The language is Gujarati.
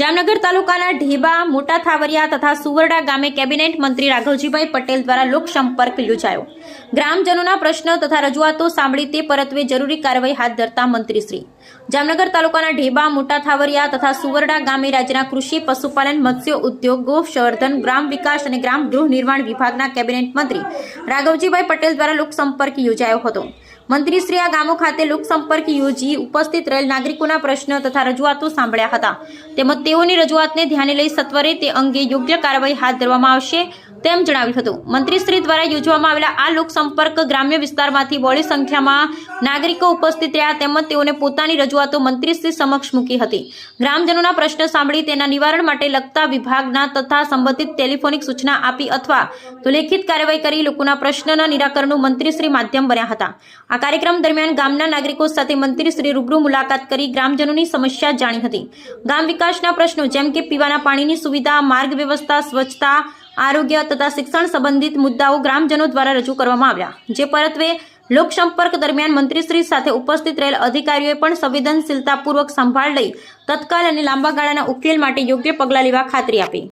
જામનગર તાલુકાના ઢેબા, મોટા થાવરિયા તથા સુવરડા ગામે કેબિનેટ મંત્રી રાઘવજીભાઈ પટેલ દ્વારા લોકસંપર્ક યોજાયો ગ્રામજનોના પ્રશ્નો તથા રજૂઆતો સાંભળી તે પરત્વે જરૂરી કાર્યવાહી હાથ ધરતા મંત્રીશ્રી. જામનગર તાલુકાના ઢેબા, મોટા થાવરિયા તથા સુવરડા ગામે રાજ્યના કૃષિ, પશુપાલન, મત્સ્ય ઉદ્યોગ ગોસંવર્ધન ગ્રામ વિકાસ અને ગ્રામ ગૃહ નિર્માણ વિભાગના કેબિનેટ મંત્રી રાઘવજીભાઈ પટેલ દ્વારા લોકસંપર્ક યોજાયો હતો. મંત્રીશ્રી આ ગામો ખાતે લોકસંપર્ક યોજી ઉપસ્થિત રહેલ નાગરિકોના પ્રશ્નો તથા રજૂઆતો સાંભળ્યા હતા. તેમજ તેઓની રજૂઆતને ધ્યાને લઈ સત્વરે તે અંગે યોગ્ય કાર્યવાહી હાથ ધરવામાં આવશે. તેમ જણાવ્યું હતું. મંત્રીશ્રી દ્વારા યોજવામાં આવેલા આ લોકસંપર્ક ગ્રામ્ય વિસ્તારમાંથી બહોળી સંખ્યામાં નાગરિકો ઉપસ્થિત રહ્યા તેમજ તેઓને પોતાની રજૂઆતો મંત્રીશ્રી સમક્ષ મૂકી હતી. ગ્રામજનોના પ્રશ્ન સાંભળી તેના નિવારણ માટે લગતા વિભાગના તથા સંબંધિત ટેલિફોનિક સૂચના આપી અથવા તો લેખિત કાર્યવાહી કરી લોકોના પ્રશ્નના નિરાકરણનું મંત્રીશ્રી માધ્યમ બન્યા હતા. આ કાર્યક્રમ દરમિયાન ગામના નાગરિકો સાથે મંત્રીશ્રી રૂબરૂ મુલાકાત કરી ગ્રામજનોની સમસ્યા જાણી હતી. ગામ વિકાસના પ્રશ્નો જેમ કે પીવાના પાણીની સુવિધા, માર્ગ વ્યવસ્થા, સ્વચ્છતા આરોગ્ય તથા શિક્ષણ સંબંધિત મુદ્દાઓ ગ્રામજનો દ્વારા રજૂ કરવામાં આવ્યા, જે પરત્વે લોકસંપર્ક દરમિયાન મંત્રીશ્રી સાથે ઉપસ્થિત રહેલ અધિકારીઓએ પણ સંવેદનશીલતાપૂર્વક સંભાળ લઈ તત્કાલ અને લાંબા ગાળાના ઉકેલ માટે યોગ્ય પગલાં લેવા ખાતરી આપી.